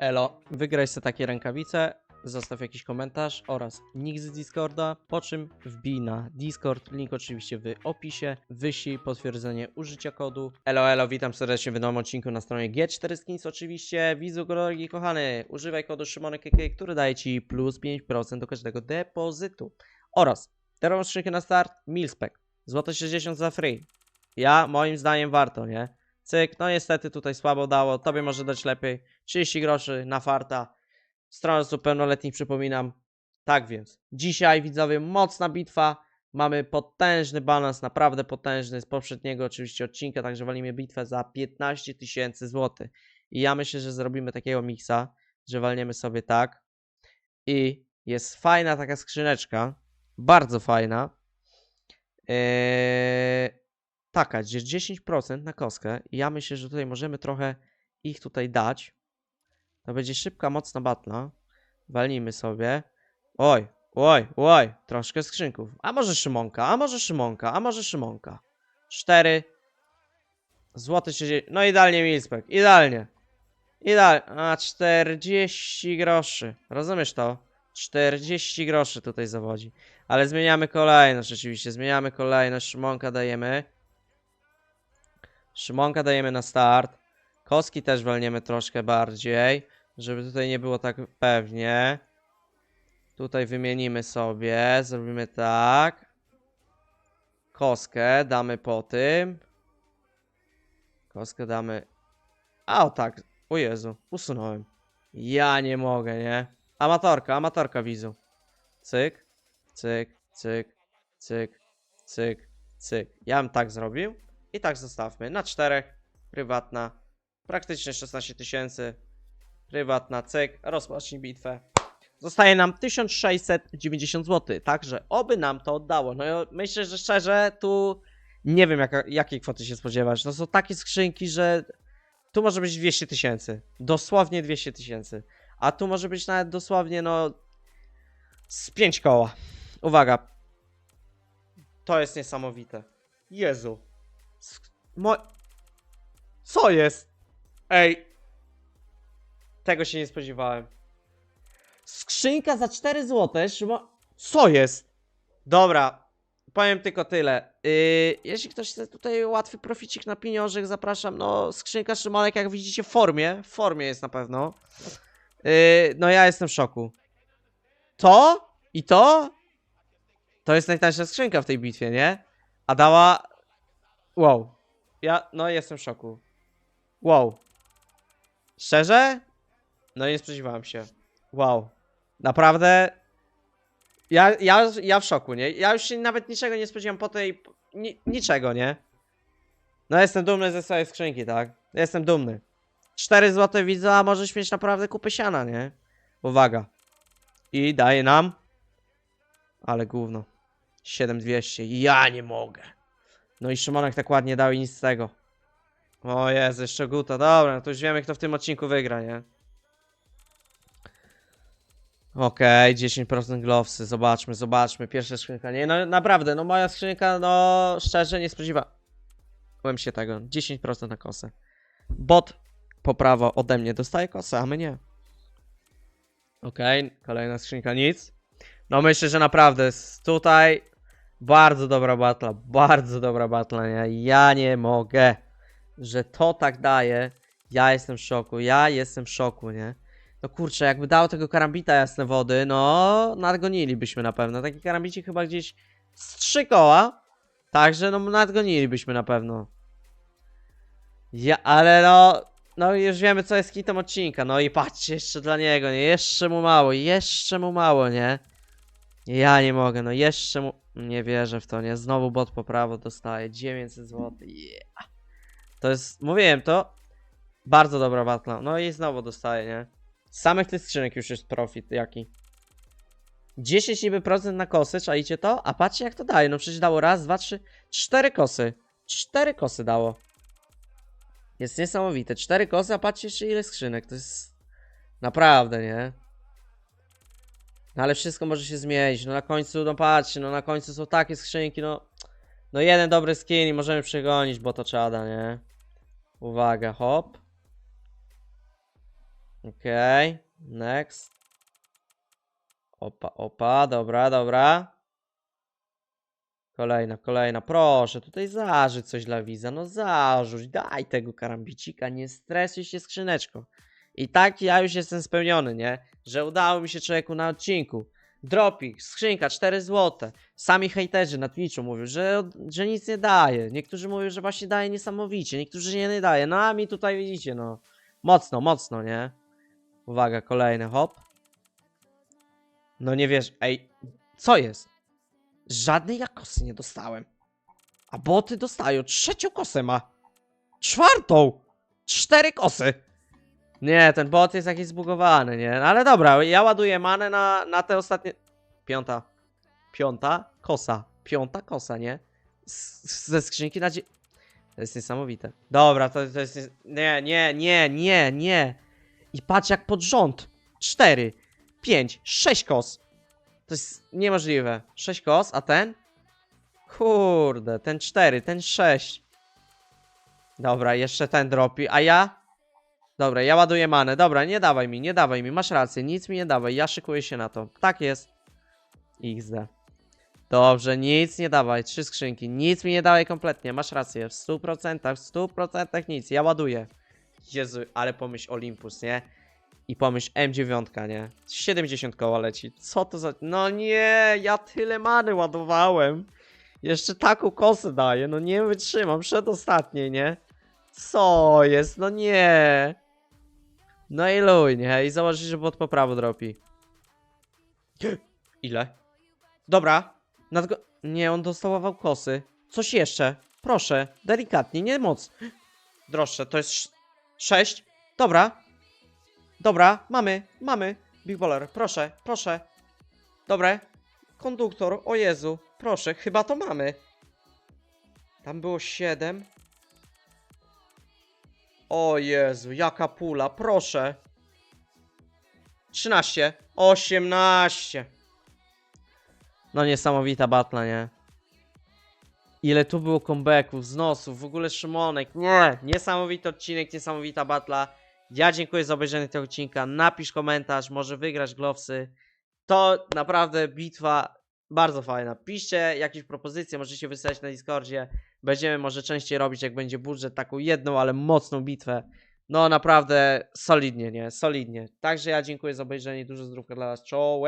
Elo, wygraj sobie takie rękawice, zostaw jakiś komentarz oraz nick z Discorda, po czym wbij na Discord, link oczywiście w opisie, wyślij potwierdzenie użycia kodu. Elo, elo, witam serdecznie w nowym odcinku na stronie G4 Skins oczywiście. Widzu drogi kochany, używaj kodu SzymonekK, który daje Ci plus 5% do każdego depozytu. Oraz teraz skrzynkę na start, Milspec, złoto 60 za free. Ja, moim zdaniem warto, nie? Cyk, no niestety tutaj słabo dało, tobie może dać lepiej. 30 groszy na farta. Strona pełnoletnich przypominam. Tak więc, dzisiaj widzowie, mocna bitwa. Mamy potężny balans, naprawdę potężny z poprzedniego oczywiście odcinka, także walimy bitwę za 15 tysięcy złotych. I ja myślę, że zrobimy takiego miksa, że walniemy sobie tak. I jest fajna taka skrzyneczka, bardzo fajna. Eee, taka, gdzie 10% na kostkę. I ja myślę, że tutaj możemy trochę ich tutaj dać. To będzie szybka, mocna batla. Walnijmy sobie. Oj, oj, oj, troszkę skrzynków. A może Szymonka, a może Szymonka, a może Szymonka. Cztery. Złoty 30. No idealnie Milspek, idealnie. Idealnie. A 40 groszy. Rozumiesz to? 40 groszy tutaj zawodzi. Ale zmieniamy kolejność oczywiście. Zmieniamy kolejność. Szymonka dajemy. Szymonka dajemy na start. Koski też walniemy troszkę bardziej, żeby tutaj nie było tak pewnie. Tutaj wymienimy sobie, zrobimy tak. Koskę damy po tym. Koskę damy. A o tak. O Jezu, usunąłem. Ja nie mogę, nie? Amatorka, amatorka wizu. Cyk, cyk, cyk, cyk, cyk, cyk. Ja bym tak zrobił. I tak zostawmy. Na czterech. Prywatna. Praktycznie 16 tysięcy. Prywatna, cyk, rozpocznij bitwę. Zostaje nam 1690 zł, także oby nam to oddało. No ja myślę, że szczerze, tu nie wiem jaka, jakiej kwoty się spodziewać. No są takie skrzynki, że tu może być 200 tysięcy. Dosłownie 200 tysięcy. A tu może być nawet dosłownie, no, z 5 koła. Uwaga. To jest niesamowite. Jezu. Mo... Co jest? Ej. Tego się nie spodziewałem. Skrzynka za 4 zł. Co jest? Dobra. Powiem tylko tyle. Yy, jeśli ktoś chce tutaj łatwy proficik na pieniążek, zapraszam. No, skrzynka Szymonek, jak widzicie, w formie. W formie jest na pewno. Yy, no, ja jestem w szoku. To i to? To jest najtańsza skrzynka w tej bitwie, nie? A dała. Wow. Ja, no, jestem w szoku. Wow. Szczerze? No nie spodziewałem się. Wow. Naprawdę. Ja, ja, ja w szoku, nie? Ja już się nawet niczego nie spodziewam po tej. Ni, niczego, nie? No jestem dumny ze swojej skrzynki, tak? Jestem dumny. 4 złote widzę, a możesz mieć naprawdę kupę siana, nie? Uwaga. I daje nam. Ale gówno. 7200. Ja nie mogę. No i Szymonek tak ładnie dał i nic z tego. O Jezu, jeszcze Guta. Dobra, no to już wiemy, kto w tym odcinku wygra, nie? Okej, 10% glowsy. Zobaczmy, zobaczmy. Pierwsza skrzynka. Nie, no naprawdę, no moja skrzynka, no szczerze nie spodziewałem się tego. 10% na kosę. Bot po prawo ode mnie dostaje kosę, a my nie. Okej, kolejna skrzynka, nic. No myślę, że naprawdę tutaj bardzo dobra batla, bardzo dobra batla, nie? Ja nie mogę że to tak daje, ja jestem w szoku, ja jestem w szoku, nie? No kurczę, jakby dał tego karambita jasne wody, no nadgonilibyśmy na pewno. Taki karambici chyba gdzieś z trzy koła, także no nadgonilibyśmy na pewno. Ja, ale no, no już wiemy co jest kitem odcinka, no i patrzcie jeszcze dla niego, nie? Jeszcze mu mało, jeszcze mu mało, nie? Ja nie mogę, no jeszcze mu... Nie wierzę w to, nie? Znowu bot po prawo dostaje 900 zł, yeah. To jest, mówiłem to, bardzo dobra batla. No i znowu dostaję, nie? Z samych tych skrzynek już jest profit jaki. 10 niby procent na kosy, czaicie to? A patrzcie jak to daje, no przecież dało raz, dwa, trzy, cztery kosy. Cztery kosy dało. Jest niesamowite. Cztery kosy, a patrzcie jeszcze ile skrzynek. To jest naprawdę, nie? No ale wszystko może się zmienić. No na końcu, no patrzcie, no na końcu są takie skrzynki, no. No jeden dobry skin i możemy przegonić, bo to czada, nie? Uwaga, hop. Okej, next. Opa, opa, dobra, dobra. Kolejna, kolejna. Proszę, tutaj zarzuć coś dla widza. No zarzuć, daj tego karambicika, nie stresuj się skrzyneczką. I tak ja już jestem spełniony, nie? Że udało mi się człowieku na odcinku. Dropik, skrzynka, 4 złote. Sami hejterzy na Twitchu mówią, że, że nic nie daje. Niektórzy mówią, że właśnie daje niesamowicie, niektórzy nie, nie daje. No a mi tutaj widzicie, no. Mocno, mocno, nie? Uwaga, kolejny, hop. No nie wiesz, ej, co jest? Żadnej ja kosy nie dostałem. A boty dostają, trzecią kosę ma. Czwartą! Cztery kosy! Nie, ten bot jest jakiś zbugowany, nie? No Ale dobra, ja ładuję manę na, na te ostatnie... Piąta. Piąta kosa. Piąta kosa, nie? Z, ze skrzynki na dzie... To jest niesamowite. Dobra, to, to jest... nies- Nie, nie, nie, nie, nie. I patrz jak pod rząd. Cztery, pięć, sześć kos. To jest niemożliwe. Sześć kos, a ten? Kurde, ten cztery, ten sześć. Dobra, jeszcze ten dropi, a ja? Dobra, ja ładuję manę. Dobra, nie dawaj mi, nie dawaj mi. Masz rację, nic mi nie dawaj. Ja szykuję się na to. Tak jest. XD. Dobrze, nic nie dawaj. Trzy skrzynki. Nic mi nie dawaj kompletnie. Masz rację. W 100%, w 100% nic. Ja ładuję. Jezu, ale pomyśl Olympus, nie? I pomyśl M9, nie? 70 koła leci. Co to za... No nie, ja tyle many ładowałem. Jeszcze taką kosę daję. No nie wytrzymam. Przedostatniej, nie? Co jest? No nie. No i luj, nie? I zobaczysz, że bot po prawo dropi. Ile? Dobra. Nadgo... Nie, on dostałował kosy. Coś jeszcze. Proszę. Delikatnie, nie moc. Droższe, to jest 6. Dobra. Dobra, mamy, mamy. Big Baller, proszę, proszę. Dobre. Konduktor, o Jezu. Proszę, chyba to mamy. Tam było 7. O Jezu, jaka pula, proszę. 13, 18. No niesamowita batla, nie? Ile tu było comebacków, znosów, w ogóle Szymonek. Nie, niesamowity odcinek, niesamowita batla. Ja dziękuję za obejrzenie tego odcinka. Napisz komentarz, może wygrać glowsy. To naprawdę bitwa bardzo fajna. Piszcie jakieś propozycje, możecie wysłać na Discordzie. Będziemy może częściej robić, jak będzie budżet, taką jedną, ale mocną bitwę. No naprawdę solidnie, nie? Solidnie. Także ja dziękuję za obejrzenie. Dużo zdrówka dla Was. Czołem.